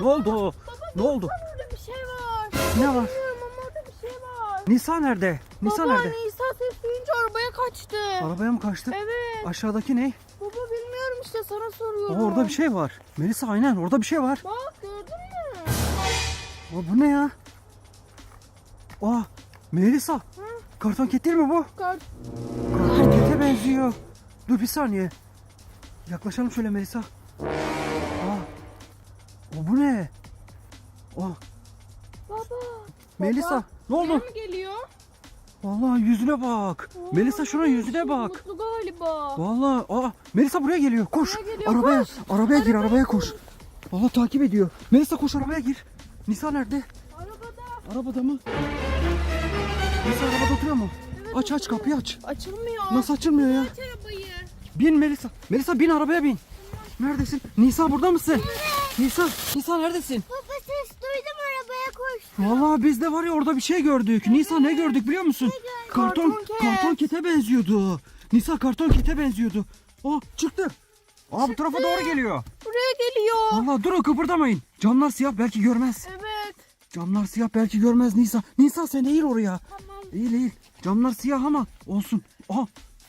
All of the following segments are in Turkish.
Ne oldu? Ne oldu? Orada bir şey var. Ne var? Bilmiyorum ama orada bir şey var. Nisa nerede? Nisa Baba nerede? Nisa ses duyunca arabaya kaçtı. Arabaya mı kaçtı? Evet. Aşağıdaki ne? Baba bilmiyorum işte sana Aa, soruyorum. orada bir şey var. Melisa aynen orada bir şey var. Bak gördün mü? Aa, bu ne ya? Aa Melisa. Karton ket değil mi bu? Kart Karton kete benziyor. Dur bir saniye. Yaklaşalım şöyle Melisa. O bu ne? Aa Baba. Melisa ne oldu? Mi geliyor? Vallahi yüzüne bak. Melisa şunun yüzüne bak. Mutlu galiba. Vallahi aa Melisa buraya geliyor. Koş. Buraya geliyor, arabaya koş. arabaya gir, arabaya koş. Vallahi takip ediyor. Melisa koş arabaya gir. Nisa nerede? Arabada. Arabada mı? Nisa arabada oturuyor mu? aç aç kapıyı aç. Açılmıyor. Nasıl açılmıyor ya? Aç arabayı. Bin Melisa. Melisa bin arabaya bin. Neredesin? Nisa burada mısın? Nisa, Nisa neredesin? Baba ses duydum arabaya koş. Vallahi biz de var ya orada bir şey gördük. Nisa ne gördük biliyor musun? Karton Karton ket. karton kete benziyordu. Nisa karton kete benziyordu. Aa çıktı. Aa bu tarafa doğru geliyor. Buraya geliyor. Vallahi durun kıpırdamayın. Camlar siyah belki görmez. Evet. Camlar siyah belki görmez Nisa. Nisa sen eğil oraya. Tamam. Eğil eğil. Camlar siyah ama olsun. Aha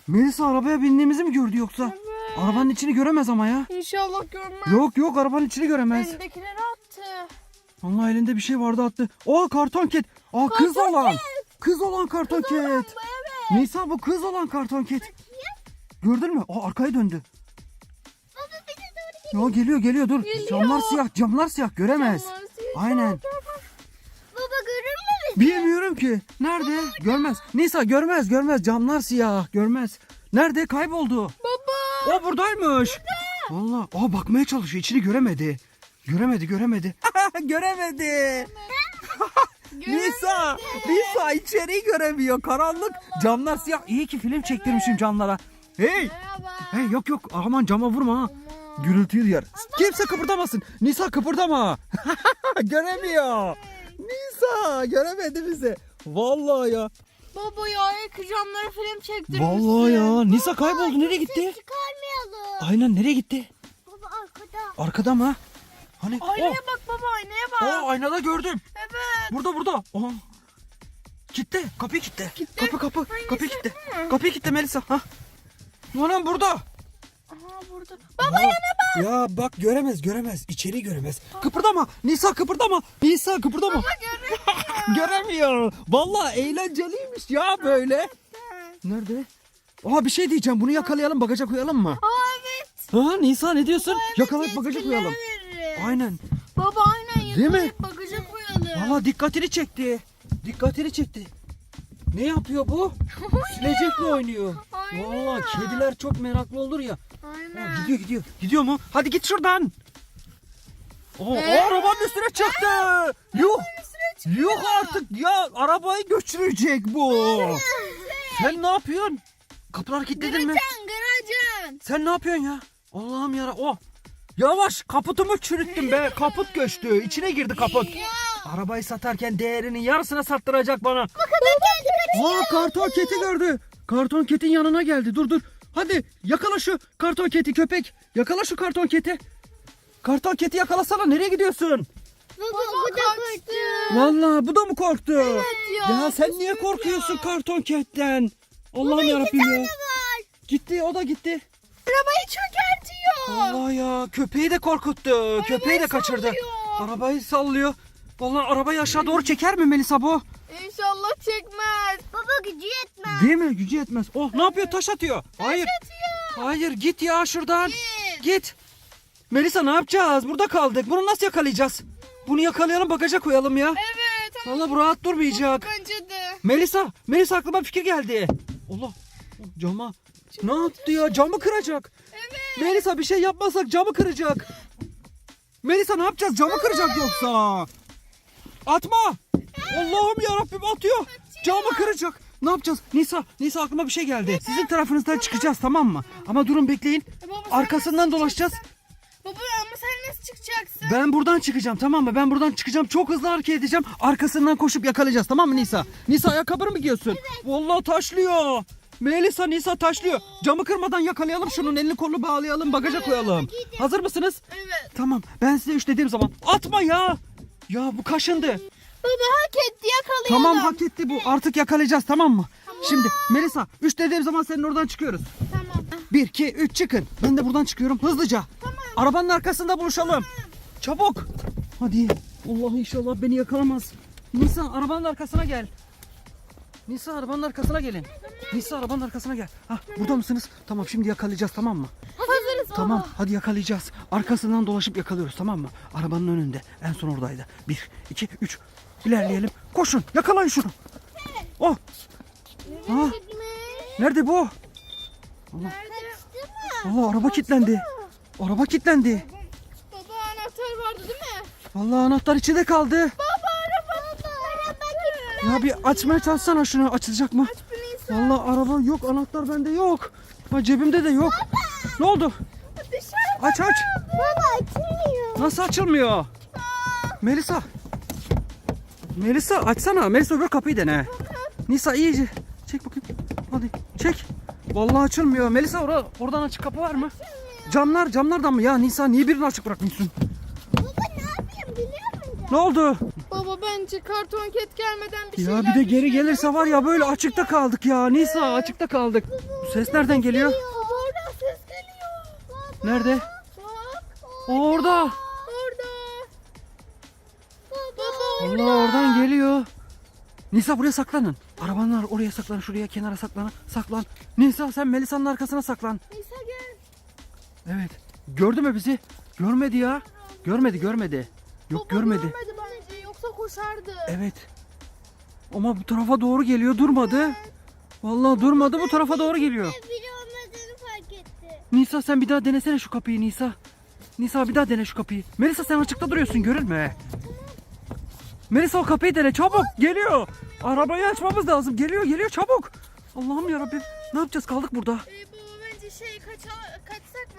Melisa arabaya bindiğimizi mi gördü yoksa? Evet. Arabanın içini göremez ama ya. İnşallah görmez. Yok yok arabanın içini göremez. Elindekileri attı. Allah elinde bir şey vardı attı. Aa karton ket. Aa kız Karton olan. Kız olan karton ket. Evet. Nisa bu kız olan karton ket. Gördün mü? Aa arkaya döndü. Baba bize doğru Ya geliyor geliyor dur. Geliyor. Camlar siyah camlar siyah göremez. Aynen. Baba görür mü Bilmiyorum ki. Nerede? Görmez. Nisa görmez görmez. Camlar siyah. Görmez. Nerede? Kayboldu. Baba. O buradaymış. Valla. Aa bakmaya çalışıyor. İçini göremedi. Göremedi göremedi. göremedi. Nisa. Nisa içeriği göremiyor. Karanlık. Camlar siyah. İyi ki film çektirmişim camlara. Hey. Hey yok yok. Aman cama vurma ha. Gürültüyü duyar. Kimse kıpırdamasın. Nisa kıpırdama. Göremiyor. Nisa göremedi bizi. Vallahi ya. Baba ya ekranlara film çektirmişsin. Vallahi ya. Nisa kayboldu. Nereye gitti? Çıkarmayalım. Aynen nereye gitti? Baba arkada. Arkada mı? Hani? Aynaya Oh, bak baba aynaya bak. oh, aynada gördüm. Evet. Burada burada. Oha. Kitle. Kapıyı kitle. Kapı kapı. Hangisi? Kapıyı kitle. Hı. Kapıyı kitle Melisa. Ha. Anam burada. Aha burada. Baba yana bak. Ya bak göremez göremez. İçeri göremez. Kıpırdama. Nisa kıpırdama. Nisa kıpırdama. Göremiyor. Vallahi eğlenceliymiş ya böyle. Nerede? Aa bir şey diyeceğim. Bunu yakalayalım bagaja koyalım mı? Aa evet. Ha Nisa ne diyorsun? Evet, Yakalayıp bagaja koyalım. verir. Aynen. Baba aynen Değil mi? yakalayıp bagaja koyalım. Valla dikkatini çekti. Dikkatini çekti. Ne yapıyor bu? Silecekle oynuyor. Aynen. Valla kediler çok meraklı olur ya. Ha, Aynen. gidiyor gidiyor. Gidiyor mu? Hadi git şuradan. Oo, o arabanın üstüne çıktı. Yuh. Yuh artık ya arabayı götürecek bu. Sen ne yapıyorsun? Kapılar kilitledin mi? Gıracan gıracan. Sen ne yapıyorsun ya? Allah'ım yara. Oh. Yavaş kaputumu çürüttüm be. Kaput göçtü. İçine girdi kaput. Arabayı satarken değerinin yarısına sattıracak bana. Aa karton keti gördü. Karton ketin yanına geldi. Dur dur. Hadi yakala şu karton keti köpek. Yakala şu karton keti. Karton keti yakalasana. Nereye gidiyorsun? Baba, bu da kaçtı. Vallahi bu da mı korktu? ya. Ya sen niye korkuyorsun karton ketten? Allah'ım yarabbim ya. var. Gitti o da gitti. Arabayı çökertiyor. Allah ya köpeği de korkuttu. köpeği de kaçırdı. sallıyor. Arabayı sallıyor. Vallahi arabayı aşağı doğru çeker mi Melisa bu? İnşallah çekmez. Baba gücü yetmez. Değil mi? Gücü yetmez. Oh ne yapıyor? Taş atıyor. Hayır. Hayır git ya şuradan. Git. Git. Melisa ne yapacağız? Burada kaldık. Bunu nasıl yakalayacağız? Bunu yakalayalım bagaja koyalım ya. Evet ama Vallahi bu rahat durmayacak. bence de. Melisa, Melisa aklıma bir fikir geldi. Allah. Cama. Ne yaptı ya? Camı kıracak. Evet. Melisa bir şey yapmasak camı kıracak. Melisa ne yapacağız? Camı kıracak yoksa. Atma. Allah'ım ya Rabbim atıyor. Camı kıracak. Ne yapacağız? Nisa, Nisa aklıma bir şey geldi. Sizin tarafınızdan çıkacağız tamam mı? Ama durun bekleyin. E baba, sen Arkasından dolaşacağız. Baba çıkacaksın? Ben buradan çıkacağım tamam mı? Ben buradan çıkacağım. Çok hızlı hareket edeceğim. Arkasından koşup yakalayacağız tamam mı Nisa? Nisa ayakkabını mı giyiyorsun? Vallahi taşlıyor. Melisa Nisa taşlıyor. Camı kırmadan yakalayalım şunun elini kolunu bağlayalım bagaja koyalım. Hazır mısınız? Evet. Tamam ben size üç dediğim zaman atma ya. Ya bu kaşındı. Baba hak etti yakalayalım. Tamam hak etti bu. Artık yakalayacağız tamam mı? Şimdi Melisa 3 dediğim zaman senin oradan çıkıyoruz. Tamam. 1 2 3 çıkın. Ben de buradan çıkıyorum hızlıca. Arabanın arkasında buluşalım. Çabuk. Hadi. Allah inşallah beni yakalamaz. Nisa arabanın arkasına gel. Nisa arabanın arkasına gelin. Nisa arabanın arkasına gel. Ha burada mısınız? Tamam şimdi yakalayacağız tamam mı? Hazırız. Tamam hadi yakalayacağız. Arkasından dolaşıp yakalıyoruz tamam mı? Arabanın önünde. En son oradaydı. 1 2 3 ilerleyelim. Koşun yakalayın şunu. Oh. Ha, nerede bu? Allah. Allah araba kilitlendi. Araba kilitlendi. Baba anahtar vardı değil mi? Vallahi anahtar içinde kaldı. Baba araba. Araba Ya bir açmaya çalışsana şunu açılacak mı? Vallahi araba yok anahtar bende yok. Ha cebimde de yok. Ne oldu? Dışarı. Aç aç. Baba açılmıyor. Nasıl açılmıyor? Melisa. Melisa açsana. Melisa öbür kapıyı dene. Nisa iyice. Çek bakayım. Hadi çek. Vallahi açılmıyor. Melisa ora, oradan açık kapı var mı? Camlar camlardan mı? Ya Nisa niye birini açık bırakmışsın? Baba ne yapayım biliyor musun? Ne oldu? Baba bence karton ket gelmeden bir Ya bir de geri gelirse var ya böyle açıkta kaldık ya. Nisa açıkta kaldık. Bu ses nereden geliyor? Baba oradan ses geliyor. Baba. Nerede? Bak. Orada. Orada. Baba orada. Allah oradan geliyor. Nisa buraya saklanın. Arabanlar oraya saklan, şuraya kenara saklan. Saklan. Nisa sen Melisa'nın arkasına saklan. Nisa gel. Evet. Gördü mü bizi? Görmedi ya. Görmedi, görmedi. Yok Baba görmedi. Görmedi bence yoksa koşardı. Evet. Ama bu tarafa doğru geliyor, durmadı. Vallahi durmadı, bu tarafa doğru geliyor. Biri olmadığını fark etti. Nisa sen bir daha denesene şu kapıyı Nisa. Nisa bir daha dene şu kapıyı. Melisa sen açıkta duruyorsun görülme. Melisa o kapıyı dene çabuk geliyor. Arabayı açmamız lazım. Geliyor geliyor çabuk. Allah'ım yarabbim. Ne yapacağız kaldık burada. Ee, baba bence şey kaça, mı?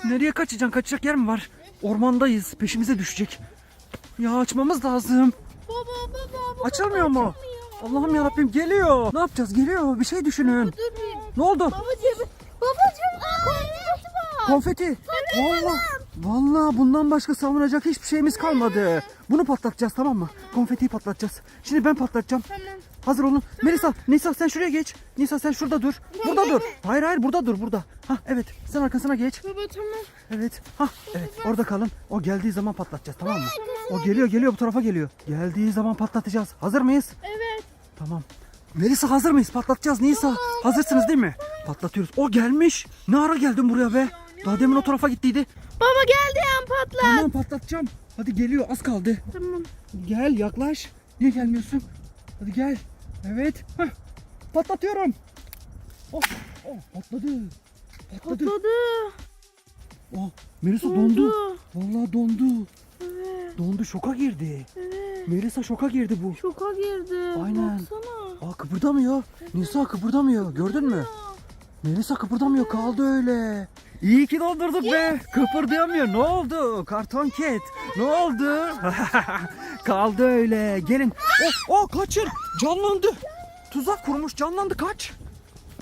Nereye kaçacaksın? Kaçacak yer mi var? Ormandayız. Peşimize düşecek. Ya açmamız lazım. Baba baba baba. Açılmıyor mu? Allah'ım yarabbim geliyor. Ne yapacağız? Geliyor. Bir şey düşünün. Dur bir. Ne oldu? Babacığım. Babacığım. Konfeti var. Konfeti. Vallahi, vallahi bundan başka savunacak hiçbir şeyimiz kalmadı. Bunu patlatacağız tamam mı? Konfetiyi patlatacağız. Şimdi ben patlatacağım. Tamam. Hazır olun. Melisa, Nisa sen şuraya geç. Nisa sen şurada dur. Burada dur. Hayır hayır burada dur burada. Ha evet. Sen arkasına geç. Baba tamam. Evet. Ha evet. Orada kalın. O geldiği zaman patlatacağız tamam mı? O geliyor geliyor bu tarafa geliyor. Geldiği zaman patlatacağız. Hazır mıyız? Evet. Tamam. Melisa hazır mıyız? Patlatacağız Nisa. Hazırsınız değil mi? Patlatıyoruz. O gelmiş. Ne ara geldin buraya be? Daha demin o tarafa gittiydi. Baba geldi yan patlat. Tamam patlatacağım. Hadi geliyor az kaldı. Tamam. Gel yaklaş. Niye gelmiyorsun? Hadi gel. Evet. Hah. Patlatıyorum. Oh, oh patladı. Patladı. Patladı. Oh, Melisa dondu. Dondu. Vallahi dondu. Evet. Dondu şoka girdi. Evet. Melisa şoka girdi bu. Şoka girdi. Aynen. Baksana. Aa kıpırdamıyor. Nisa kıpırdamıyor. Gördün mü? Melisa kıpırdamıyor kaldı öyle. İyi ki dondurduk be. Kıpırdayamıyor. Ne oldu? Karton ket. Ne oldu? kaldı öyle. Gelin. Oh, oh kaçın. Canlandı. Tuzak kurmuş canlandı kaç.